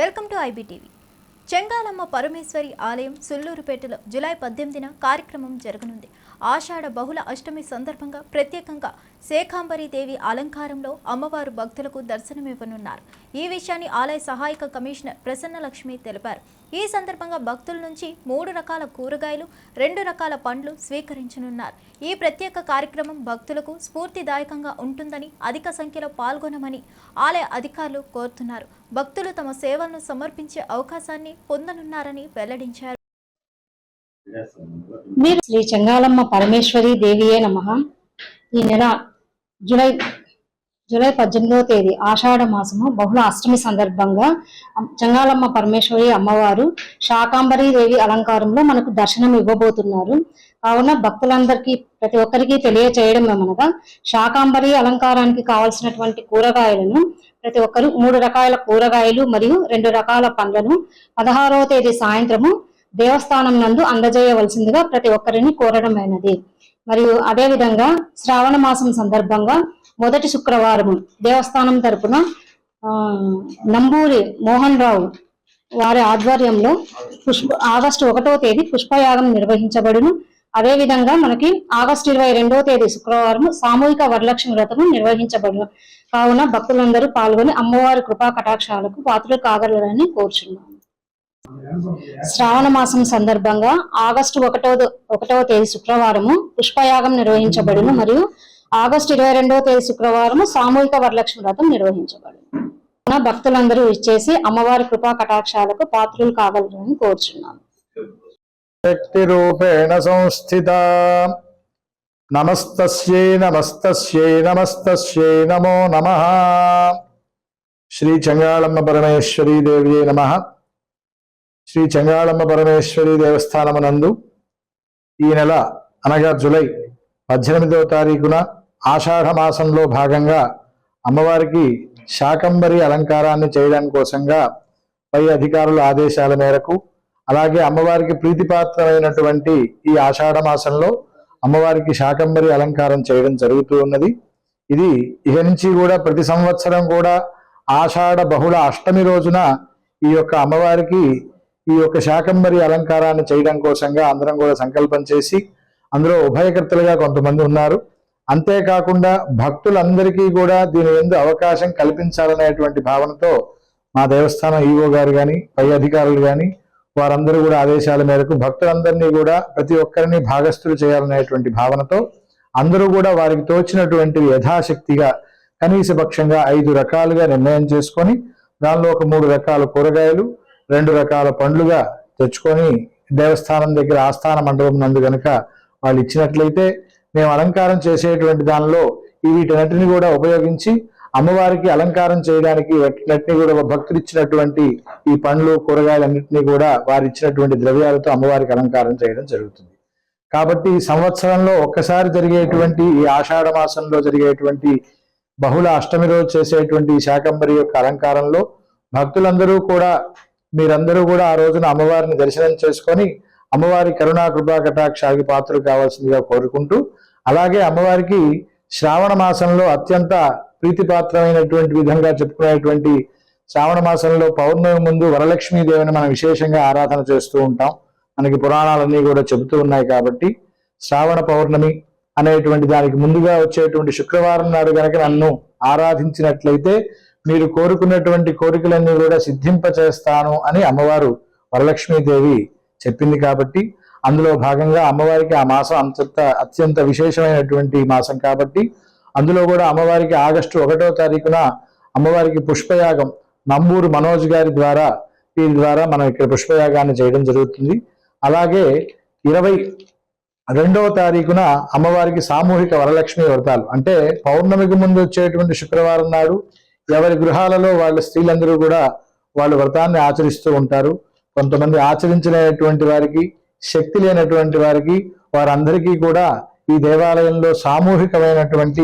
Welcome to IBTV. Chengalamma Parameshwari ఆలయం సుల్లూరుపేటలో July పద్దెనిమిదిన కార్యక్రమం జరగనుంది. ఆషాఢ బహుళ అష్టమి సందర్భంగా ప్రత్యేకంగా శేఖాంబరి దేవి అలంకారంలో అమ్మవారు భక్తులకు దర్శనమివ్వనున్నారు. ఈ విషయాన్ని ఆలయ సహాయక కమిషనర్ ప్రసన్నలక్ష్మి తెలిపారు. ఈ సందర్భంగా భక్తుల నుంచి మూడు రకాల కూరగాయలు రెండు రకాల పండ్లు స్వీకరించనున్నారు. ఈ ప్రత్యేక కార్యక్రమం భక్తులకు స్ఫూర్తిదాయకంగా ఉంటుందని అధిక సంఖ్యలో పాల్గొనమని ఆలయ అధికారులు కోరుతున్నారు. భక్తులు తమ సేవలను సమర్పించే అవకాశాన్ని పొందనున్నారని వెల్లడించారు. మీరు శ్రీ చెంగాలమ్మ పరమేశ్వరి దేవియే నమ. ఈ నెల జూలై జూలై పద్దెనిమిదవ తేదీ ఆషాఢ మాసము బహుళ అష్టమి సందర్భంగా చంగాలమ్మ పరమేశ్వరి అమ్మవారు శాకాంబరి దేవి అలంకారంలో మనకు దర్శనం ఇవ్వబోతున్నారు. కావున భక్తులందరికీ ప్రతి ఒక్కరికి తెలియచేయడం ఏమనగా శాకాంబరి అలంకారానికి కావలసినటువంటి కూరగాయలను ప్రతి ఒక్కరు మూడు రకాల కూరగాయలు మరియు రెండు రకాల పండ్లను పదహారవ తేదీ సాయంత్రము దేవస్థానం నందు అందజేయవలసిందిగా ప్రతి ఒక్కరిని కోరడమైనది. మరియు అదే విధంగా శ్రావణ మాసం సందర్భంగా మొదటి శుక్రవారం దేవస్థానం తరపున నంబూరి మోహన్ రావు వారి ఆధ్వర్యంలో పుష్ప ఆగస్టు ఒకటో తేదీ పుష్పయాగం నిర్వహించబడును. అదే విధంగా మనకి ఆగస్టు ఇరవై రెండవ తేదీ శుక్రవారం సామూహిక వరలక్ష్మి వ్రతము నిర్వహించబడును. కావున భక్తులందరూ పాల్గొని అమ్మవారి కృపా కటాక్షాలకు పాత్రలు కాగలరని కోరుచున్నాను. శ్రావణ మాసం సందర్భంగా ఆగస్టు ఒకటో ఒకటవ తేదీ శుక్రవారము పుష్పయాగం నిర్వహించబడును. మరియు ఆగస్టు ఇరవై రెండవ తేదీ శుక్రవారం సామూహిక వరలక్ష్మి వ్రతం నిర్వహించబడింది భక్తులందరూ ఇచ్చేసి అమ్మవారి కృపా కటాక్షాలకు పాత్రులు కాగలరని శక్తి రూపేణ సంస్థిత. నమస్తస్యై నమస్తస్యై నమస్తస్యై నమో నమ. శ్రీ చంగాళమ్మ పరమేశ్వరీ దేవి నమ. శ్రీ చంగాళమ్మ పరమేశ్వరి దేవస్థానమునందు ఈ నెల అనగా జులై పద్దెనిమిదవ తారీఖున ఆషాఢ మాసంలో భాగంగా అమ్మవారికి శాకంబరి అలంకారాన్ని చేయడం కోసంగా పై అధికారుల ఆదేశాల మేరకు అలాగే అమ్మవారికి ప్రీతిపాత్రమైనటువంటి ఈ ఆషాఢ మాసంలో అమ్మవారికి శాకంబరి అలంకారం చేయడం జరుగుతూ ఉన్నది. ఇది ఇక నుంచి కూడా ప్రతి సంవత్సరం కూడా ఆషాఢ బహుళ అష్టమి రోజున ఈ యొక్క అమ్మవారికి ఈ యొక్క శాకంబరి అలంకారాన్ని చేయడం కోసంగా అందరం కూడా సంకల్పం చేసి అందులో ఉభయకర్తలుగా కొంతమంది ఉన్నారు. అంతేకాకుండా భక్తులందరికీ కూడా దీని ఎందు అవకాశం కల్పించాలనేటువంటి భావనతో మా దేవస్థానం ఈవో గారు కానీ పై అధికారులు కానీ వారందరూ కూడా ఆదేశాల మేరకు భక్తులందరినీ కూడా ప్రతి ఒక్కరిని భాగస్థులు చేయాలనేటువంటి భావనతో అందరూ కూడా వారికి తోచినటువంటి యథాశక్తిగా కనీస పక్షంగా ఐదు రకాలుగా నిర్ణయం చేసుకొని దానిలో ఒక మూడు రకాల కూరగాయలు రెండు రకాల పండ్లుగా తెచ్చుకొని దేవస్థానం దగ్గర ఆస్థాన మండపం నందు గనుక వాళ్ళు ఇచ్చినట్లయితే మేము అలంకారం చేసేటువంటి దానిలో వీటన్నిటిని కూడా ఉపయోగించి అమ్మవారికి అలంకారం చేయడానికి వాటినటిని కూడా భక్తులు ఇచ్చినటువంటి ఈ పండ్లు కూరగాయలన్నింటినీ కూడా వారు ఇచ్చినటువంటి ద్రవ్యాలతో అమ్మవారికి అలంకారం చేయడం జరుగుతుంది. కాబట్టి ఈ సంవత్సరంలో ఒక్కసారి జరిగేటువంటి ఈ ఆషాఢ మాసంలో జరిగేటువంటి బహుళ అష్టమి రోజు చేసేటువంటి శాకంబరి యొక్క అలంకారంలో భక్తులందరూ కూడా మీరందరూ కూడా ఆ రోజున అమ్మవారిని దర్శనం చేసుకొని అమ్మవారి కరుణా కృపా కటాక్షాకి పాత్రలు కావాల్సిందిగా కోరుకుంటూ అలాగే అమ్మవారికి శ్రావణ మాసంలో అత్యంత ప్రీతిపాత్రమైనటువంటి విధంగా చెప్పుకునేటువంటి శ్రావణ మాసంలో పౌర్ణమి ముందు వరలక్ష్మీ దేవిని మనం విశేషంగా ఆరాధన చేస్తూ ఉంటాం. మనకి పురాణాలన్నీ కూడా చెబుతూ ఉన్నాయి కాబట్టి శ్రావణ పౌర్ణమి అనేటువంటి దానికి ముందుగా వచ్చేటువంటి శుక్రవారం నాడు కనుక నన్ను ఆరాధించినట్లయితే మీరు కోరుకున్నటువంటి కోరికలన్నీ కూడా సిద్ధింప చేస్తాను అని అమ్మవారు వరలక్ష్మీదేవి చెప్పింది కాబట్టి అందులో భాగంగా అమ్మవారికి ఆ మాసం అంత అత్యంత విశేషమైనటువంటి మాసం కాబట్టి అందులో కూడా అమ్మవారికి ఆగస్టు ఒకటో తారీఖున అమ్మవారికి పుష్పయాగం నంబూరు మనోజ్ గారి ద్వారా వీరి ద్వారా మనం ఇక్కడ పుష్పయాగాన్ని చేయడం జరుగుతుంది. అలాగే ఇరవై రెండవ తారీఖున అమ్మవారికి సామూహిక వరలక్ష్మి వ్రతాలు. అంటే పౌర్ణమికి ముందు వచ్చేటువంటి శుక్రవారం నాడు ఎవరి గృహాలలో వాళ్ళ స్త్రీలందరూ కూడా వాళ్ళు వ్రతాన్ని ఆచరిస్తూ ఉంటారు. కొంతమంది ఆచరించలేనటువంటి వారికి శక్తి లేనటువంటి వారికి వారందరికీ కూడా ఈ దేవాలయంలో సామూహికమైనటువంటి